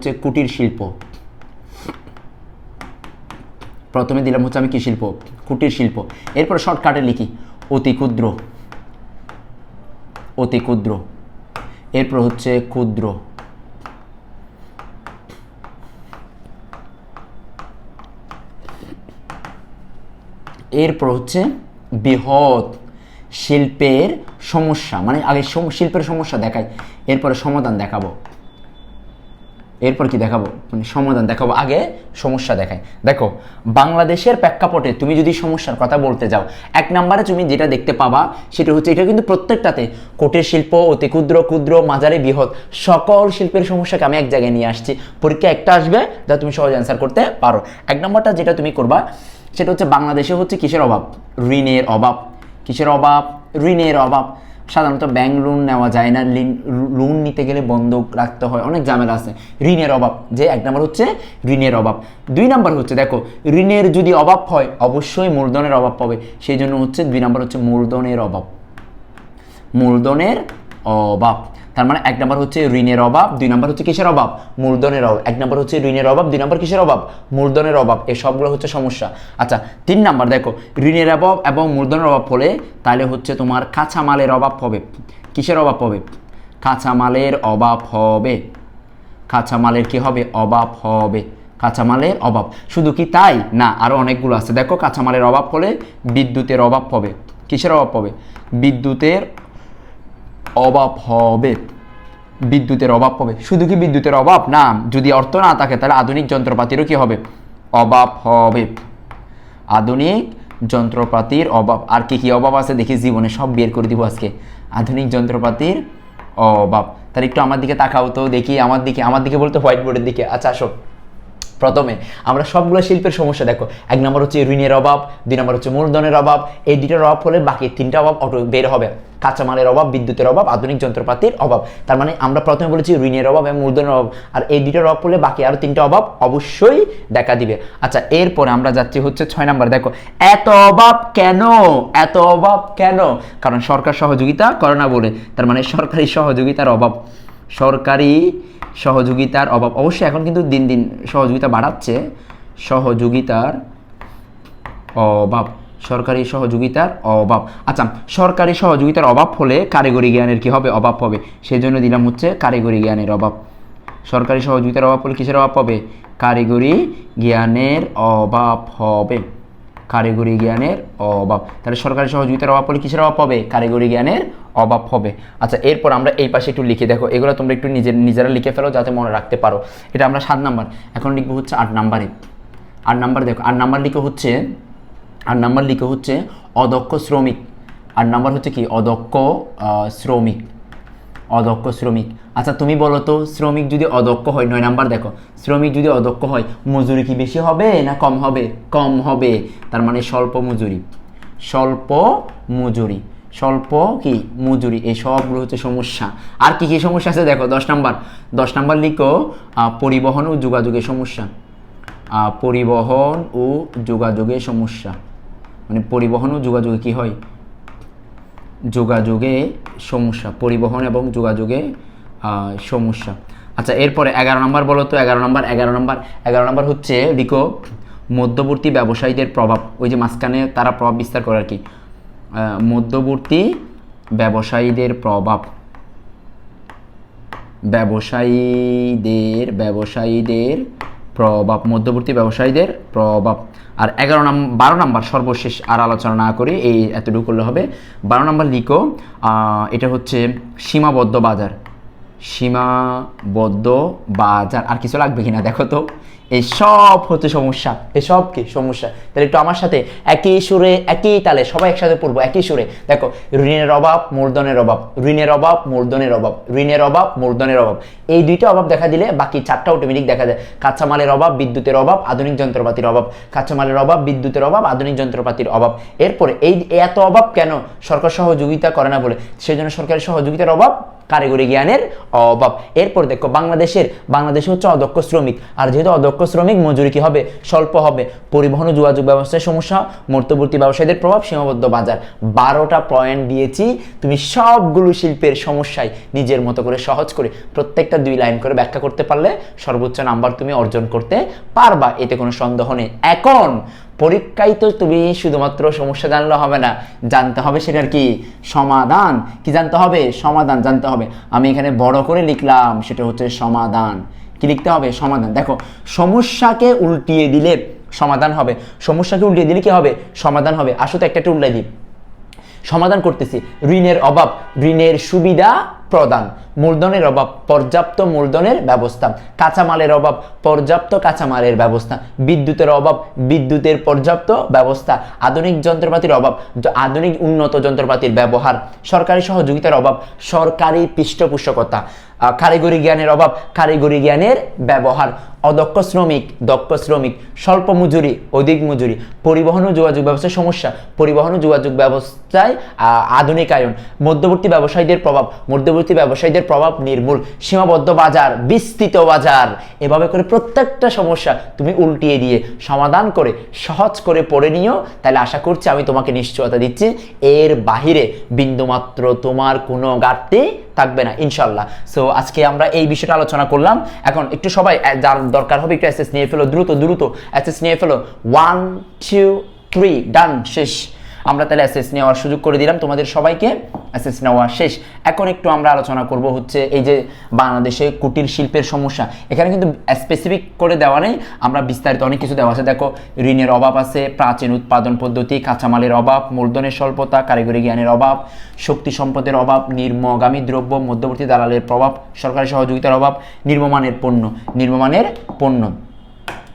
হচ্ছে কুটির শিল্প। প্রথমে দিলাম হচ্ছে আমি কি শিল্প? কুটির শিল্প। এরপর শর্টকাটে লিখি, অতি ক্ষুদ্র। অতি ক্ষুদ্র। এরপর হচ্ছে ক্ষুদ্র। এরপর হচ্ছে বৃহৎ শিল্পের সমস্যা মানে আগে শিল্পের সমস্যা দেখাই, এরপরে সমাধান দেখাবো। এরপর কি দেখাবো? মানে সমাধান দেখাবো। আগে সমস্যা দেখায় দেখো, বাংলাদেশের প্রেক্ষাপটে তুমি যদি সমস্যার কথা বলতে যাও, এক নম্বরে তুমি যেটা দেখতে পাবা, সেটা হচ্ছে এটা কিন্তু প্রত্যেকটাতে কোটের শিল্প, অতি ক্ষুদ্র ক্ষুদ্র, মাঝারি, বৃহৎ, সকল শিল্পের সমস্যাকে আমি এক জায়গায় নিয়ে আসছি। পরীক্ষা একটা আসবে যা তুমি সহজ অ্যান্সার করতে পারো। এক নম্বরটা যেটা তুমি করবা, সেটা হচ্ছে বাংলাদেশে হচ্ছে কিসের অভাব? ঋণের অভাব। কিসের অভাব? ঋণের অভাব। সাধারণত ব্যাংক লোন নেওয়া যায় না লোন নিতে গেলে বন্ধক রাখতে হয়, অনেক ঝামেলা আছে। ঋণের অভাব, যে এক নম্বর হচ্ছে ঋণের অভাব। দুই নম্বর হচ্ছে, দেখো, ঋণের যদি অভাব হয়, অবশ্যই মূলধনের অভাব পাবে। সেই জন্য হচ্ছে, দুই নম্বর হচ্ছে মূলধনের অভাব। মূলধনের অভাব। তার মানে এক নম্বর হচ্ছে ঋণের অভাব, দুই নম্বর হচ্ছে কিসের অভাব? মূলধনের অভাব। এক নম্বর হচ্ছে ঋণের অভাব, দুই নম্বর কিসের অভাব? মূলধনের অভাব। এই সবগুলো হচ্ছে সমস্যা। আচ্ছা তিন নম্বর দেখো, ঋণের অভাব এবং মূলধনের অভাব হলে তাহলে হচ্ছে তোমার কাঁচামালের অভাব হবে। কিসের অভাব হবে? কাঁচামালের অভাব হবে। কাঁচামালের কি হবে? অভাব হবে। কাঁচামালের অভাব। শুধু কি তাই? না আরও অনেকগুলো আছে। দেখো, কাঁচামালের অভাব হলে বিদ্যুতের অভাব হবে। কিসের অভাব হবে? বিদ্যুতের অভাব হবে। বিদ্যুতের অভাব হবে। শুধু কি বিদ্যুতের অভাব? না, যদি অর্থ না থাকে, তাহলে আধুনিক যন্ত্রপাতিরও কি হবে? অভাব হবে। আধুনিক যন্ত্রপাতির অভাব। আর কি কি অভাব আছে? দেখি জীবনে সব বের করে দিব আজকে। আধুনিক যন্ত্রপাতির অভাব। তাহলে একটু আমার দিকে তাকাও তো দেখি, আমার দিকে আমার দিকে বলতে হোয়াইট বোর্ডের দিকে। আচ্ছা আসো। প্রথমে, আমরা সবগুলো শিল্পের সমস্যা দেখো। এক নম্বর হচ্ছে ঋণের অভাব, দুই নম্বর হচ্ছে মূলধনের অভাব। এই দুইটার অভাব হলে বাকি তিনটা অভাব অটো বের হবে। কাঁচামালের অভাব, বিদ্যুতের অভাব, আধুনিক যন্ত্রপাতির অভাব। তার মানে আমরা প্রথমে বলেছি ঋণের অভাব এবং মূলধনের অভাব। আর এই দুইটার অভাব হলে বাকি আরও তিনটা অভাব অবশ্যই দেখা দিবে। আচ্ছা এরপরে আমরা যাচ্ছি হচ্ছে ছয় নম্বর। দেখো, এত অভাব কেন? এত অভাব কেন? কারণ সরকার সহযোগিতা করে না বলে। তার মানে সরকারি সহযোগিতার অভাব। সরকারি সহযোগিতার অভাব। অবশ্যই এখন কিন্তু দিন দিন সহযোগিতা বাড়াচ্ছে। সহযোগিতার অভাব। সরকারি সহযোগিতার অভাব। আচ্ছা সরকারি সহযোগিতার অভাব হলে কারিগরি জ্ঞানের কি হবে? অভাব হবে। সেই জন্য দিলাম হচ্ছে কারিগরি জ্ঞানের অভাব। সরকারি সহযোগিতার অভাব হলে কিসের অভাব হবে? কারিগরি জ্ঞানের অভাব হবে। কারিগরি জ্ঞানের অভাব। তাহলে সরকারি সহযোগিতার অভাব হলে কিসের অভাব হবে? কারিগরি জ্ঞানের অভাব হবে। আচ্ছা এরপর আমরা এই পাশে একটু লিখে দেখো। এগুলো তোমরা একটু নিজের, নিজেরা লিখে ফেলো যাতে মনে রাখতে পারো। এটা আমরা সাত নাম্বার। এখন লিখব হচ্ছে আট নাম্বারে। আট নাম্বার দেখো। আট নাম্বার লিখে হচ্ছে, আট নাম্বার লিখে হচ্ছে অদক্ষ শ্রমিক। আট নাম্বার হচ্ছে কি? অদক্ষ শ্রমিক। অদক্ষ শ্রমিক। আচ্ছা তুমি বলো তো, শ্রমিক যদি অদক্ষ হয়, নয় নাম্বার দেখো, শ্রমিক যদি অদক্ষ হয়, মজুরি কি বেশি হবে না কম হবে? কম হবে। তার মানে স্বল্প মজুরি। স্বল্প মজুরি। স্বল্প কি? মজুরি। এই সবগুলো হচ্ছে সমস্যা। আর কি কি সমস্যা আছে দেখো, দশ নাম্বার। দশ নাম্বার লিখো পরিবহন ও যোগাযোগের সমস্যা। পরিবহন ও যোগাযোগের সমস্যা। মানে পরিবহন ও যোগাযোগে কি হয়? যোগাযোগে সমস্যা, পরিবহন এবং যোগাযোগে সমস্যা। আচ্ছা এরপরে এগারো নম্বর বলো তো, এগারো নম্বর এগারো নম্বর এগারো নম্বর হচ্ছে লিখো মধ্যবর্তী ব্যবসায়ীদের প্রভাব। ওই যে মাঝখানে তারা প্রভাব বিস্তার করে আর কি। মধ্যবর্তী ব্যবসায়ীদের প্রভাব। ব্যবসায়ীদের ব্যবসায়ীদের প্রভাব মধ্যবর্তী ব্যবসায়ীদের প্রভাব। আর এগারো নাম, বারো নাম্বার সর্বশেষ আর আলোচনা না করে, এই এতটুকু করলে হবে। বারো নাম্বার লিখো এটা হচ্ছে সীমাবদ্ধ বাজার। সীমাবদ্ধ বাজার। আর কিছু লাগবে কিনা দেখো তো। এই সব হচ্ছে সমস্যা, এই সব কি সমস্যা? তাহলে একটু আমার সাথে একই সুরে, একই তালে সবাই একসাথে পড়ব, একই সুরে। দেখো, ঋণের অভাব, মূলধনের অভাব। ঋণের অভাব, মূলধনের অভাব। ঋণের অভাব, মূলধনের অভাব। এই দুইটা অভাব দেখা দিলে বাকি চারটা অটোমেটিক দেখা যায়। কাঁচামালের অভাব, বিদ্যুতের অভাব, আধুনিক যন্ত্রপাতির অভাব। কাঁচামালের অভাব, বিদ্যুতের অভাব, আধুনিক যন্ত্রপাতির অভাব। এরপরে এই এত অভাব কেন সরকার সহযোগিতা করে না বলে? সেই জন্য সরকারের সহযোগিতার অভাব কারিগরি জ্ঞানের অভাব। এরপর দেখো বাংলাদেশের, বাংলাদেশে হচ্ছে অদক্ষ শ্রমিক। আর যেহেতু অদক্ষ শ্রমিক, মজুরি কি হবে? স্বল্প হবে। পরিবহন ও যোগাযোগ ব্যবস্থায় সমস্যা, মধ্যবর্তী ব্যবসায়ীদের প্রভাব, সীমাবদ্ধ বাজার। বারোটা পয়েন্ট দিয়েছি। তুমি সবগুলো শিল্পের সমস্যায় নিজের মতো করে সহজ করে প্রত্যেকটা দুই লাইন করে ব্যাখ্যা করতে পারলে সর্বোচ্চ নাম্বার তুমি অর্জন করতে পারবা। এতে কোনো সন্দেহ নেই। এখন পরীক্ষায় তো তুমি শুধুমাত্র সমস্যা জানলে হবে না, জানতে হবে সেটার কি? সমাধান। কি জানতে হবে? সমাধান জানতে হবে। আমি এখানে বড় করে লিখলাম, সেটা হচ্ছে সমাধান। কি লিখতে হবে? সমাধান। দেখো, সমস্যাকে উল্টিয়ে দিলে সমাধান হবে। সমস্যাকে উল্টিয়ে দিলে কি হবে? সমাধান হবে। আসো তো একটা উল্টাই দিই। সমাধান করতেছি। ঋণের অভাব, ঋণের সুবিধা প্রদান। মূলধনের অভাব, পর্যাপ্ত মূলধনের ব্যবস্থা। কাঁচামালের অভাব, পর্যাপ্ত কাঁচামালের ব্যবস্থা। বিদ্যুতের অভাব, বিদ্যুতের পর্যাপ্ত ব্যবস্থা। আধুনিক যন্ত্রপাতির অভাব আধুনিক উন্নত যন্ত্রপাতির ব্যবহার। সরকারি সহযোগিতার অভাব, সরকারি পৃষ্ঠপোষকতা। কারিগরি জ্ঞানের অভাব, কারিগরি জ্ঞানের ব্যবহার। অদক্ষ শ্রমিক, দক্ষ শ্রমিক, স্বল্প মজুরি, অধিক মজুরি। পরিবহন ও যোগাযোগ ব্যবস্থায় সমস্যা। পরিবহন ও যোগাযোগ ব্যবস্থায় আধুনিকায়ন। মধ্যবর্তী ব্যবসায়ীদের প্রভাব, মধ্যবর্তী ব্যবসায়ীদের প্রভাব নির্মূল। সীমাবদ্ধ বাজার, বিস্তৃত বাজার, এভাবে করে প্রত্যেকটা সমস্যা তুমি উল্টিয়ে দিয়ে সমাধান করে, সহজ করে পড়ে নিও। তাহলে আশা করছি আমি তোমাকে নিশ্চয়তা দিচ্ছি। এর বাহিরে বিন্দুমাত্র তোমার কোনো ঘাটতি থাকবে না ইনশাল্লাহ সো আজকে আমরা এই বিষয়টা আলোচনা করলাম। এখন একটু সবাই যার দরকার হবে একটু অ্যাসেস নিয়ে ফেলো, দ্রুত দ্রুত অ্যাসেস নিয়ে ফেলো। ওয়ান টু থ্রি ডান শেষ। আমরা তাহলে অ্যাসেস নেওয়ার সুযোগ করে দিলাম। তোমাদের সবাইকে অ্যাসেস নেওয়া শেষ। এখন একটু আমরা আলোচনা করব হচ্ছে এই যে বাংলাদেশে কুটির শিল্পের সমস্যা। এখানে কিন্তু স্পেসিফিক করে দেওয়া নেই। আমরা বিস্তারিত অনেক কিছু দেওয়া আছে। দেখো, ঋণের অভাব আছে, প্রাচীন উৎপাদন পদ্ধতি, কাঁচামালের অভাব, মূলধনের স্বল্পতা, কারিগরি জ্ঞানের অভাব, শক্তি সম্পদের অভাব, নির্মগামী দ্রব্য, মধ্যবর্তী দালালের প্রভাব, সরকারি সহযোগিতার অভাব, নির্মমানের পণ্য। নির্মমানের পণ্য।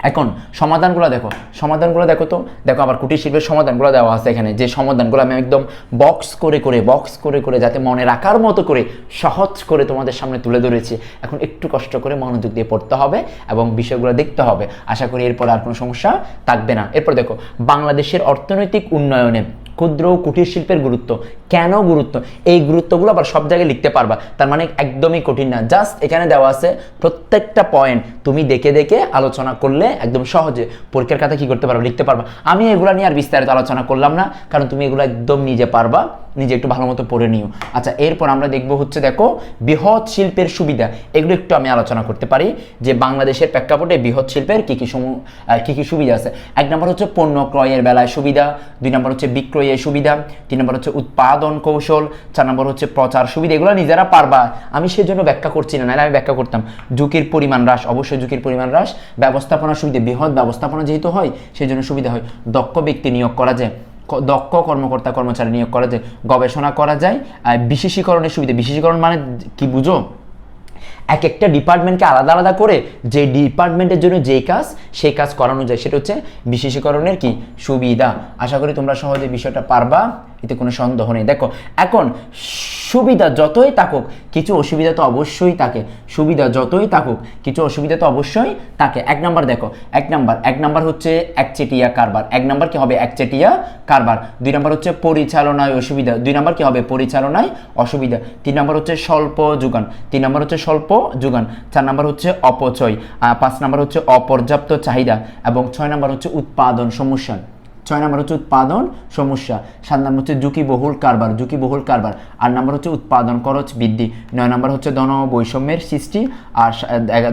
এখন সমাধানগুলো দেখো সমাধানগুলো দেখো তো, দেখো আবার কুটির শিল্পের সমাধানগুলো দেওয়া আছে এখানে, যে সমাধানগুলো আমি একদম বক্স করে করে বক্স করে করে যাতে মনে রাখার মতো করে সহজ করে তোমাদের সামনে তুলে ধরেছি। এখন একটু কষ্ট করে মনোযোগ দিয়ে পড়তে হবে এবং বিষয়গুলো দেখতে হবে। আশা করি এরপর আর কোনো সমস্যা থাকবে না। এরপর দেখো, বাংলাদেশের অর্থনৈতিক উন্নয়নে ক্ষুদ্র ও কুটির শিল্পের গুরুত্ব। কেন গুরুত্ব? এই গুরুত্বগুলো আবার সব জায়গায় লিখতে পারবা। তার মানে একদমই কঠিন না। জাস্ট এখানে দেওয়া আছে, প্রত্যেকটা পয়েন্ট তুমি দেখে দেখে আলোচনা করলে একদম সহজে। পরীক্ষার কথা কি করতে পারবা লিখতে পারবা। আমি এগুলো নিয়ে আর বিস্তারিত আলোচনা করলাম না, কারণ তুমি এগুলো একদম নিজে পারবা। নিজে একটু ভালো মতো পড়ে নিও। আচ্ছা এরপর আমরা দেখব হচ্ছে দেখো, বৃহৎ শিল্পের সুবিধা। এগুলো একটু আমি আলোচনা করতে পারি, যে বাংলাদেশের প্রেক্ষাপটে বৃহৎ শিল্পের কী কী সমূহ কী কী সুবিধা আছে। এক নম্বর হচ্ছে পণ্য ক্রয়ের বেলায় সুবিধা, দুই নম্বর হচ্ছে বিক্রয়ের সুবিধা, তিন নম্বর হচ্ছে উৎপাদন কৌশল, চার নম্বর হচ্ছে প্রচার সুবিধা। এগুলো নিজেরা পারবা। আমি সেজন্য ব্যাখ্যা করছি না, নাহলে আমি ব্যাখ্যা করতাম। ঝুঁকির পরিমাণ হ্রাস, অবশ্যই ঝুঁকির পরিমাণ হ্রাস। ব্যবস্থাপনা সুবিধা, বৃহৎ ব্যবস্থাপনা যেহেতু হয় সেই জন্য সুবিধা হয়। দক্ষ ব্যক্তি নিয়োগ করা যায়। দক্ষ কর্মকর্তা, কর্মচারী নিয়োগ করা যায়, গবেষণা করা যায় বিশেষীকরণের সুবিধা, বিশেষীকরণ মানে কি বুঝো? এক একটা ডিপার্টমেন্টকে আলাদা আলাদা করে যে ডিপার্টমেন্টের জন্য যেই কাজ, সেই কাজ করানো যায়। সেটা হচ্ছে বিশেষীকরণের কি? সুবিধা। আশা করি তোমরা সহজে বিষয়টা পারবা, এতে কোনো সন্দেহ নেই। দেখো, এখন সুবিধা যতই থাকুক, কিছু অসুবিধা তো অবশ্যই থাকে। সুবিধা যতই থাকুক, কিছু অসুবিধা তো অবশ্যই থাকে। এক নাম্বার দেখো, এক নাম্বার। এক নাম্বার হচ্ছে একচেটিয়া কারবার। এক নাম্বার কি হবে? একচেটিয়া কারবার। দুই নাম্বার হচ্ছে পরিচালনায় অসুবিধা। দুই নাম্বার কি হবে? পরিচালনায় অসুবিধা। তিন নাম্বার হচ্ছে স্বল্প যোগান। তিন নাম্বার হচ্ছে স্বল্প যোগান। চার নাম্বার হচ্ছে অপচয়। পাঁচ নাম্বার হচ্ছে অপর্যাপ্ত চাহিদা। এবং ছয় নাম্বার হচ্ছে উৎপাদন সমস্যা। ছয় নম্বর হচ্ছে উৎপাদন সমস্যা, সাত নম্বর হচ্ছে ঝুঁকিবহুল কারবার ঝুঁকিবহুল কারবার। আট নম্বর হচ্ছে উৎপাদন খরচ বৃদ্ধি, নয় নম্বর হচ্ছে ধন বৈষম্যের সৃষ্টি, আর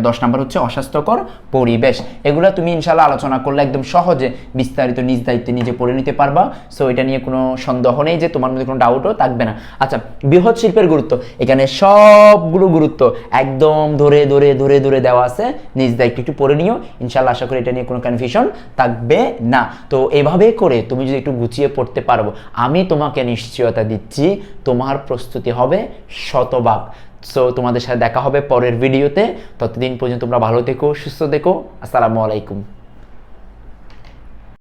দশ নম্বর হচ্ছে অস্বাস্থ্যকর পরিবেশ। এগুলো তুমি ইনশাল্লাহ আলোচনা করলে একদম সহজে বিস্তারিত, নিজ দায়িত্বে নিজে পড়ে নিতে পারবা। সো এটা নিয়ে কোনো সন্দেহ নেই যে তোমার মধ্যে কোনো ডাউটও থাকবে না। আচ্ছা বৃহৎ শিল্পের গুরুত্ব। এখানে সবগুলো গুরুত্ব একদম ধরে ধরে ধরে ধরে দেওয়া আছে। নিজ দায়িত্ব একটু পড়ে নিও। ইনশাল্লাহ আশা করি এটা নিয়ে কোনো কনফিউশন থাকবে না। তো এভাবে করে তুমি যদি একটু গুছিয়ে পড়তে পারব আমি তোমাকে নিশ্চয়তা দিচ্ছি, তোমার প্রস্তুতি হবে শতভাগ। সো তোমাদের সাথে দেখা হবে পরের ভিডিওতে ততদিন পর্যন্ত তোমরা ভালো থেকো, সুস্থ থেকো। আসসালামু আলাইকুম।